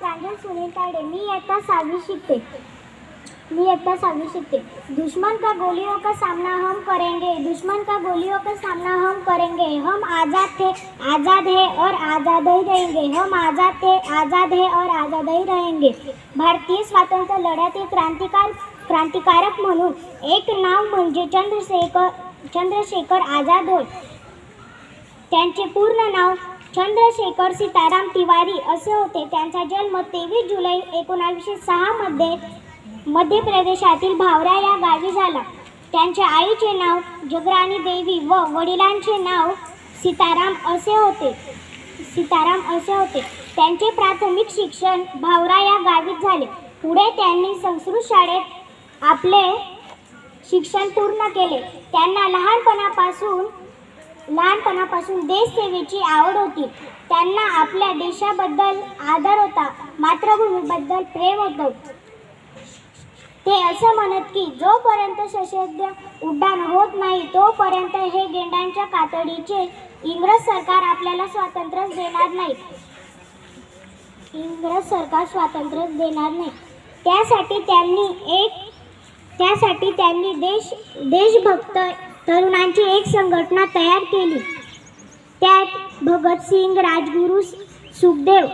प्रांजल सुनील ताडे मी इयत्ता सहावी शिकते. मी इयत्ता सहावी शिकते. दुश्मन का गोलियों का सामना हम करेंगे? दुश्मन का गोलियों का सामना हम करेंगे? हम आज़ाद थे आज़ाद है और आज़ाद ही रहेंगे. हम आज़ाद थे आज़ाद है और आज़ाद ही रहेंगे. भारतीय स्वातंत्र्य लढ्यातील क्रांतिकार क्रांतिकारक म्हणून एक नाव म्हणजे चंद्रशेखर चंद्रशेखर आझाद होय. त्यांचे पूर्ण नाव चंद्रशेखर सीताराम तिवारी असे होते. त्यांचा जन्म तेवीस जुलै एकोणावीसशे सहामध्ये मध्य प्रदेशातील भावरा या गावी झाला. त्यांच्या आईचे नाव जगराणी देवी व वडिलांचे नाव सीताराम असे होते. सीताराम असे होते. त्यांचे प्राथमिक शिक्षण भावरा या गावीत झाले. पुढे त्यांनी संस्कृत शाळेत आपले शिक्षण पूर्ण केले. त्यांना लहानपणापासून लहानपणापासून देशसेवेची आवड होती. त्यांना आपल्या देशाबद्दल आदर होता. मातृभूमीबद्दल प्रेम होतं. ते असं म्हणत की जोपर्यंत सशस्त्र उड्डाण होत नाही तोपर्यंत हे गेंडांच्या कातडीचे इंग्रज सरकार आपल्याला स्वातंत्र्य देणार नाही. इंग्रज सरकार स्वातंत्र्य देणार नाही. त्यासाठी त्यांनी एक त्यासाठी त्यांनी देश देशभक्त तरुणांची एक संघटना तयार केली. त्यात भगतसिंग राजगुरू सुखदेव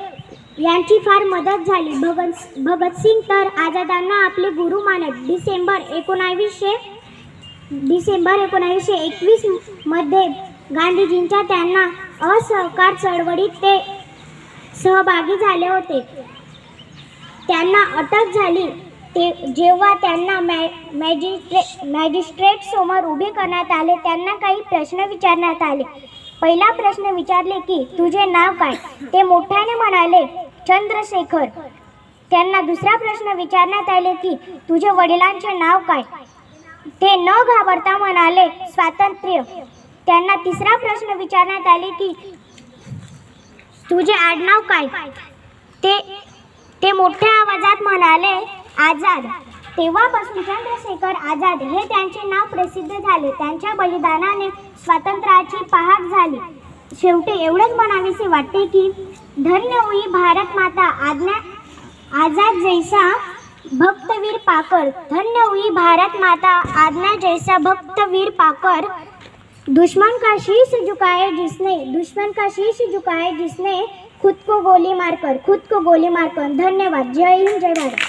यांची फार मदत झाली. भगत भगतसिंग तर आझादांना आपले गुरु मानत. डिसेंबर एकोणावीसशे डिसेंबर एकोणावीसशे एकवीसमध्ये गांधीजींच्या त्यांना असहकार चळवळीत ते सहभागी झाले होते. त्यांना अटक झाली. ते जेव्हा त्यांना मॅ मॅजिस्ट्रे मॅजिस्ट्रेट समोर उभे करण्यात आले त्यांना काही प्रश्न विचारण्यात आले. पहिला प्रश्न विचारले की तुझे नाव काय? ते मोठ्याने म्हणाले चंद्रशेखर. त्यांना दुसरा प्रश्न विचारण्यात आले की तुझे वडिलांचे नाव काय? ते न घाबरता म्हणाले स्वातंत्र्य. त्यांना तिसरा प्रश्न विचारण्यात आले की तुझे आडनाव काय? ते ते मोठ्या आवाजात म्हणाले आझाद. तेव्हापासून चंद्रशेखर आझाद हे त्यांचे नाव प्रसिद्ध झाले. त्यांच्या बलिदानाने स्वातंत्र्याची पहाट झाली. शेवटी एवढंच म्हणावेसे वाटते की धन्य हुई भारत माता आज्ञा आझाद जैसा भक्तवीर पाकर. धन्य हुई भारत माता आज्ञा जैसा भक्तवीर पाकर. दुश्मन का शीश झुकाए जिसने दुश्मन का शीश झुकाए जिसने खुद को गोली मारकर खुद को गोली मारकर. धन्यवाद. जय हिंद जय भारत.